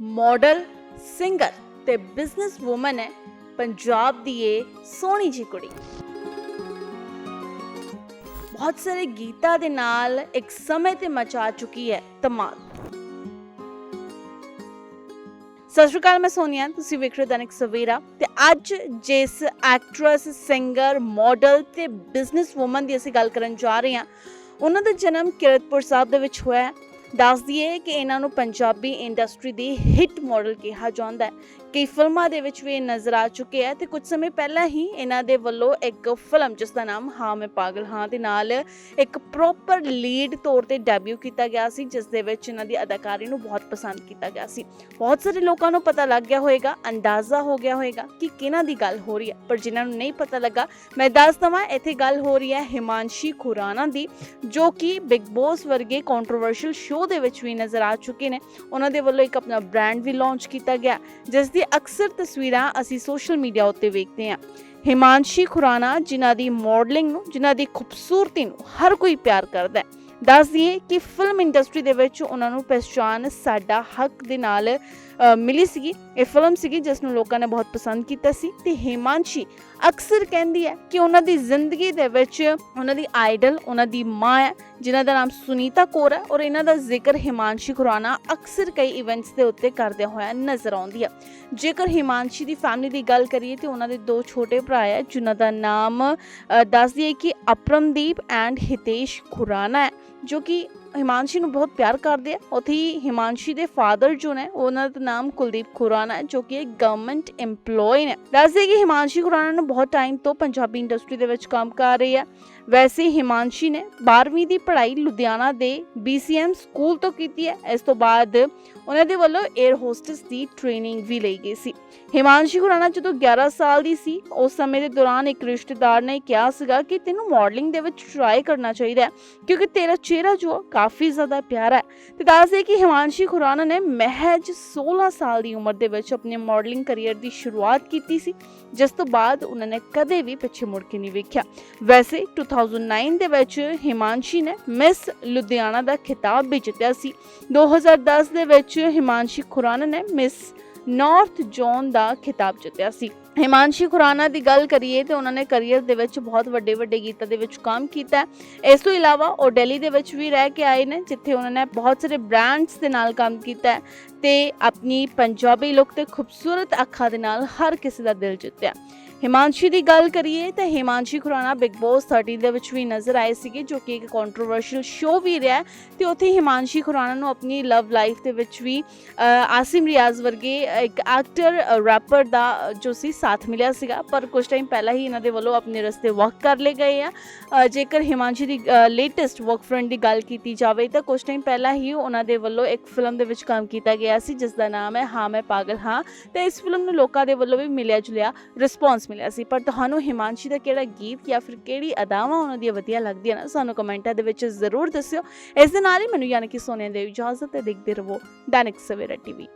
Model, singer ਤੇ business woman ਹੈ ਪੰਜਾਬ ਦੀ ਇਹ ਸੋਹਣੀ ਜੀ ਕੁੜੀ। ਬਹੁਤ ਸਾਰੇ ਗੀਤਾਂ ਦੇ ਨਾਲ ਇੱਕ ਸਮੇਂ ਤੇ ਮਚਾ ਚੁੱਕੀ ਹੈ ਧਮਾਲ। ਸਤਿ ਸ਼੍ਰੀ ਅਕਾਲ, ਮੈਂ ਸੋਨੀਆ, ਤੁਸੀਂ ਵੇਖ ਰਹੇ ਹੋ ਦੈਨਿਕ ਸਵੇਰਾ ਤੇ ਅੱਜ ਜਿਸ ਐਕਟਰੈਸ ਸਿੰਗਰ ਮਾਡਲ ਤੇ ਬਿਜ਼ਨਸ ਵੂਮਨ ਦੀ ਅਸੀਂ ਗੱਲ ਕਰਨ ਜਾ ਰਹੇ ਹਾਂ, ਉਹਨਾਂ ਦਾ ਜਨਮ ਕਿਰਤਪੁਰ ਸਾਹਿਬ ਦੇ ਵਿੱਚ ਹੋਇਆ ਦੱਸ ਦਈਏ ਕਿ ਇਹਨਾਂ ਨੂੰ ਪੰਜਾਬੀ ਇੰਡਸਟਰੀ ਦੀ ਹਿੱਟ ਮਾਡਲ ਕਿਹਾ ਜਾਂਦਾ ਹੈ। ਕਈ ਫਿਲਮਾਂ ਦੇ ਵਿੱਚ ਵੀ ਇਹ ਨਜ਼ਰ ਆ ਚੁੱਕੇ ਹੈ ਤੇ ਕੁਝ ਸਮੇਂ ਪਹਿਲਾਂ ਹੀ ਇਹਨਾਂ ਦੇ ਵੱਲੋਂ ਇੱਕ ਫਿਲਮ, ਜਿਸ ਦਾ ਨਾਮ ਹਾਂ, ਮੈਂ ਪਾਗਲ ਹਾਂ, ਦੇ ਨਾਲ ਇੱਕ ਪ੍ਰੋਪਰ ਲੀਡ ਤੌਰ ਤੇ ਡੈਬਿਊ ਕੀਤਾ ਗਿਆ ਸੀ, ਜਿਸ ਦੇ ਵਿੱਚ ਇਹਨਾਂ ਦੀ ਅਦਾਕਾਰੀ ਨੂੰ ਬਹੁਤ ਪਸੰਦ ਕੀਤਾ ਗਿਆ ਸੀ। ਬਹੁਤ ਸਾਰੇ ਲੋਕਾਂ ਨੂੰ ਪਤਾ ਲੱਗ ਗਿਆ ਹੋਵੇਗਾ ਅੰਦਾਜ਼ਾ ਹੋ ਗਿਆ ਹੋਵੇਗਾ ਕਿ ਕਿਹਨਾਂ ਦੀ ਗੱਲ ਹੋ ਰਹੀ ਹੈ, ਪਰ ਜਿਨ੍ਹਾਂ ਨੂੰ ਨਹੀਂ ਪਤਾ ਲੱਗਾ, ਮੈਂ ਦੱਸ ਦਵਾਂ, ਇੱਥੇ ਗੱਲ ਹੋ ਰਹੀ ਹੈ ਹਿਮਾਂਸ਼ੀ ਖੁਰਾਨਾ ਦੀ, ਜੋ ਕਿ ਬਿਗ ਬੌਸ ਵਰਗੇ ਕੰਟਰੋਵਰਸ਼ੀਅਲ ਸ਼ੋਅ ਦੇ ਵਿੱਚ ਵੀ ਨਜ਼ਰ ਆ ਚੁੱਕੇ ਨੇ, ਉਹਨਾਂ ਦੇ ਵੱਲੋਂ ਇੱਕ ਆਪਣਾ ਬ੍ਰਾਂਡ ਵੀ ਲਾਂਚ ਕੀਤਾ ਗਿਆ, ਜਿਸ ਦੀ ਅਕਸਰ ਤਸਵੀਰਾਂ ਅਸੀਂ ਸੋਸ਼ਲ ਮੀਡੀਆ ਉੱਤੇ ਵੇਖਦੇ ਹਾਂ। ਹਿਮਾਂਸ਼ੀ ਖੁਰਾਨਾ ਜਿਨ੍ਹਾਂ ਦੀ ਮਾਡਲਿੰਗ ਨੂੰ, ਜਿਨ੍ਹਾਂ ਦੀ ਖੂਬਸੂਰਤੀ ਨੂੰ ਹਰ ਕੋਈ ਪਿਆਰ ਕਰਦਾ ਹੈ, ਦੱਸ ਦਈਏ ਕਿ ਫਿਲਮ ਇੰਡਸਟਰੀ ਦੇ ਵਿੱਚ ਉਹਨਾਂ ਨੂੰ ਪਛਾਣ ਸਾਡਾ ਹੱਕ ਦੇ ਨਾਲ ਮਿਲੀ ਸੀਗੀ। ਇਹ ਫਿਲਮ ਸੀਗੀ ਜਿਸ ਨੂੰ ਲੋਕਾਂ ਨੇ ਬਹੁਤ ਪਸੰਦ ਕੀਤਾ ਸੀ ਤੇ ਹੇਮਾਂਸ਼ੀ ਅਕਸਰ ਕਹਿੰਦੀ ਹੈ ਕਿ ਉਹਨਾਂ ਦੀ ਜ਼ਿੰਦਗੀ ਦੇ ਵਿੱਚ ਉਹਨਾਂ ਦੀ ਆਈਡਲ ਉਹਨਾਂ ਦੀ ਮਾਂ ਹੈ ਜਿਨ੍ਹਾਂ ਦਾ ਨਾਮ ਸੁਨੀਤਾ ਕੌਰ ਹੈ ਔਰ ਇਹਨਾਂ ਦਾ ਜ਼ਿਕਰ ਹਿਮਾਂਸ਼ੀ ਖੁਰਾਨਾ ਅਕਸਰ ਕਈ ਇਵੈਂਟਸ ਦੇ ਉੱਤੇ ਕਰਦਿਆਂ ਹੋਇਆ ਨਜ਼ਰ ਆਉਂਦੀ ਹੈ। ਜੇਕਰ ਹਿਮਾਂਸ਼ੀ ਦੀ ਫੈਮਿਲੀ ਦੀ ਗੱਲ ਕਰੀਏ ਤੇ ਉਹਨਾਂ ਦੇ ਦੋ ਛੋਟੇ ਭਰਾ ਹੈ ਜਿਨ੍ਹਾਂ ਦਾ ਨਾਮ ਅ, ਦੱਸ ਦਈਏ ਕਿ ਅਪਰਮਦੀਪ ਐਂਡ ਹਿਤੇਸ਼ ਖੁਰਾਨਾ ਹੈ ਜੋ ਕਿ ਹਿਮਾਂਸ਼ੀ ਨੂੰ ਬਹੁਤ ਪਿਆਰ ਕਰਦੇ ਆ। ਉੱਥੇ ਹੀ ਹਿਮਾਂਸ਼ੀ ਦੇ ਫਾਦਰ ਜੋ ਨੇ ਉਹਨਾਂ ਦਾ ਨਾਮ ਕੁਲਦੀਪ ਖੁਰਾਨਾ ਹੈ ਜੋ ਕਿ ਇੱਕ ਗਵਰਨਮੈਂਟ EMPLOYE ਨੇ। ਦੱਸਦੇ ਕਿ ਹਿਮਾਂਸ਼ੀ ਖੁਰਾਨਾ ਨੂੰ ਬਹੁਤ ਟਾਈਮ ਤੋਂ ਪੰਜਾਬੀ ਇੰਡਸਟਰੀ ਦੇ ਵਿੱਚ ਕੰਮ ਕਰ ਰਹੀ ਹੈ। ਵੈਸੇ ਹਿਮਾਂਸ਼ੀ ਨੇ 12ਵੀਂ ਦੀ ਪੜ੍ਹਾਈ ਲੁਧਿਆਣਾ ਦੇ BCM ਸਕੂਲ ਤੋਂ ਕੀਤੀ ਹੈ। ਇਸ ਤੋਂ ਬਾਅਦ ਉਹਨਾਂ ਦੇ ਵੱਲੋਂ 에ਅਰ ਹੋਸਟਸ ਦੀ ਟ੍ਰੇਨਿੰਗ ਵੀ ਲਈ ਗਈ ਸੀ। ਹਿਮਾਂਸ਼ੀ ਖੁਰਾਨਾ ਜਦੋਂ 11 ਸਾਲ ਦੀ ਸੀ ਉਸ ਸਮੇਂ ਦੇ ਦੌਰਾਨ ਇੱਕ ਰਿਸ਼ਤੇਦਾਰ ਨੇ ਕਿਹਾ ਸੀਗਾ ਕਿ ਤੈਨੂੰ ਮਾਡਲਿੰਗ ਦੇ ਵਿੱਚ ਟਰਾਈ ਕਰਨਾ ਚਾਹੀਦਾ ਹੈ ਕਿਉਂਕਿ ਤੇਰਾ ਚਿਹਰਾ ਜੋ ਆ, ਕਾਫੀ ਜ਼ਿਆਦਾ ਪਿਆਰਾ ਹੈ। ਤੇ ਦੱਸਦੇ ਕਿ ਹਿਮਾਂਸ਼ੀ ਖੁਰਾਨਾ ਨੇ ਮਹਿਜ 16 ਸਾਲ ਦੀ ਉਮਰ ਦੇ ਵਿੱਚ ਆਪਣੇ ਮਾਡਲਿੰਗ ਕੈਰੀਅਰ ਦੀ ਸ਼ੁਰੂਆਤ ਕੀਤੀ ਸੀ। ਜਿਸ ਤੋਂ ਬਾਅਦ ਉਹਨਾਂ ਨੇ ਕਦੇ ਵੀ ਪਿੱਛੇ ਮੁੜ ਕੇ ਨਹੀਂ ਵੇਖਿਆ। ਵੈਸੇ 2009 ਦੇ ਵਿੱਚ ਹਿਮਾਂਸ਼ੀ ਨੇ ਮਿਸ ਲੁਧਿਆਣਾ ਦਾ ਖਿਤਾਬ ਵੀ ਜਿੱਤਿਆ ਸੀ। 2010 ਦੇ ਵਿੱਚ ਹਿਮਾਂਸ਼ੀ ਖੁਰਾਨਾ ਨੇ ਮਿਸ ਨਾਰਥ ਜ਼ੋਨ ਦਾ ਖਿਤਾਬ ਜਿੱਤਿਆ ਸੀ। ਹਿਮਾਂਸ਼ੀ ਖੁਰਾਨਾ ਦੀ ਗੱਲ ਕਰੀਏ ਤੇ ਉਹਨਾਂ ਨੇ ਕੈਰੀਅਰ ਦੇ ਵਿੱਚ ਬਹੁਤ ਵੱਡੇ ਵੱਡੇ ਗੀਤਾਂ ਦੇ ਵਿੱਚ ਕੰਮ ਕੀਤਾ ਹੈ। ਇਸ ਤੋਂ ਇਲਾਵਾ ਉਹ ਦਿੱਲੀ ਦੇ ਵਿੱਚ ਵੀ ਰਹਿ ਕੇ ਆਏ ਨੇ, ਜਿੱਥੇ ਉਹਨਾਂ ਨੇ ਬਹੁਤ ਸਾਰੇ ਬ੍ਰਾਂਡਸ ਦੇ ਨਾਲ ਕੰਮ ਕੀਤਾ ਹੈ ਤੇ ਆਪਣੀ ਪੰਜਾਬੀ ਲੁੱਕ ਤੇ ਖੂਬਸੂਰਤ ਅੱਖਾਂ ਦੇ ਨਾਲ ਹਰ ਕਿਸੇ ਦਾ ਦਿਲ ਜਿੱਤਿਆ। ਹਿਮਾਂਸ਼ੀ ਦੀ ਗੱਲ ਕਰੀਏ ਤਾਂ ਹਿਮਾਂਸ਼ੀ ਖੁਰਾਨਾ ਬਿਗ ਬੌਸ 13 ਦੇ ਵਿੱਚ ਵੀ ਨਜ਼ਰ ਆਏ ਸੀਗੇ, ਜੋ ਕਿ ਇੱਕ ਕੰਟਰੋਵਰਸ਼ੀਅਲ ਸ਼ੋਅ ਵੀ ਰਿਹਾ ਹੈ ਤੇ ਉੱਥੇ ਹਿਮਾਂਸ਼ੀ ਖੁਰਾਨਾ ਨੂੰ ਆਪਣੀ ਲਵ ਲਾਈਫ ਦੇ ਵਿੱਚ ਵੀ ਆਸਿਮ ਰਿਆਜ਼ ਵਰਗੇ ਇੱਕ ਐਕਟਰ ਰੈਪਰ ਦਾ ਜੋ ਸੀ ਸਾਥ ਮਿਲਿਆ ਸੀਗਾ। ਪਰ ਕੁਝ ਟਾਈਮ ਪਹਿਲਾਂ ਹੀ ਇਹਨਾਂ ਦੇ ਵੱਲੋਂ ਆਪਣੇ ਰਸਤੇ ਵਾਕ ਕਰ ਲਏ ਗਏ ਆ। ਜੇਕਰ ਹਿਮਾਂਸ਼ੀ ਦੀ ਲੇਟੈਸਟ ਵਰਕ ਫਰੈਂਡ ਦੀ ਗੱਲ ਕੀਤੀ ਜਾਵੇ ਤਾਂ ਕੁਝ ਟਾਈਮ ਪਹਿਲਾਂ ਹੀ ਉਹਨਾਂ ਦੇ ਵੱਲੋਂ ਇੱਕ ਫਿਲਮ ਦੇ ਵਿੱਚ ਕੰਮ ਕੀਤਾ ਗਿਆ ਸੀ ਜਿਸ ਦਾ ਨਾਮ ਹੈ ਹਾਂ ਮੈਂ ਪਾਗਲ ਹਾਂ। ਤੇ ਇਸ ਫਿਲਮ ਨੂੰ ਲੋਕਾਂ ਦੇ ਵੱਲੋਂ ਵੀ ਮਿਲਿਆ ਜੁਲਿਆ ਰਿਸਪੌਂਸ ਮਿਲਿਆ ਸੀ, ਪਰ ਤੁਹਾਨੂੰ ਹਿਮਾਂਸ਼ੀ ਦਾ ਕਿਹੜਾ ਗੀਤ ਜਾਂ ਫਿਰ ਕਿਹੜੀ ਅਦਾਵਾਂ ਉਹਨਾਂ ਦੀਆਂ ਵਧੀਆ ਲੱਗਦੀਆਂ ਨਾ, ਸਾਨੂੰ ਕਮੈਂਟਾਂ ਦੇ ਵਿੱਚ ਜ਼ਰੂਰ ਦੱਸਿਓ। ਇਸ ਦੇ ਨਾਲ ਹੀ ਮੈਨੂੰ ਯਾਨੀ ਕਿ ਸੋਨੀਆ ਦੇਵ ਇਜਾਜ਼ਤ ਤੇ ਦੇਖਦੇ ਰਹੋ, ਦੈਨਿਕ ਸਵੇਰਾ ਟੀਵੀ।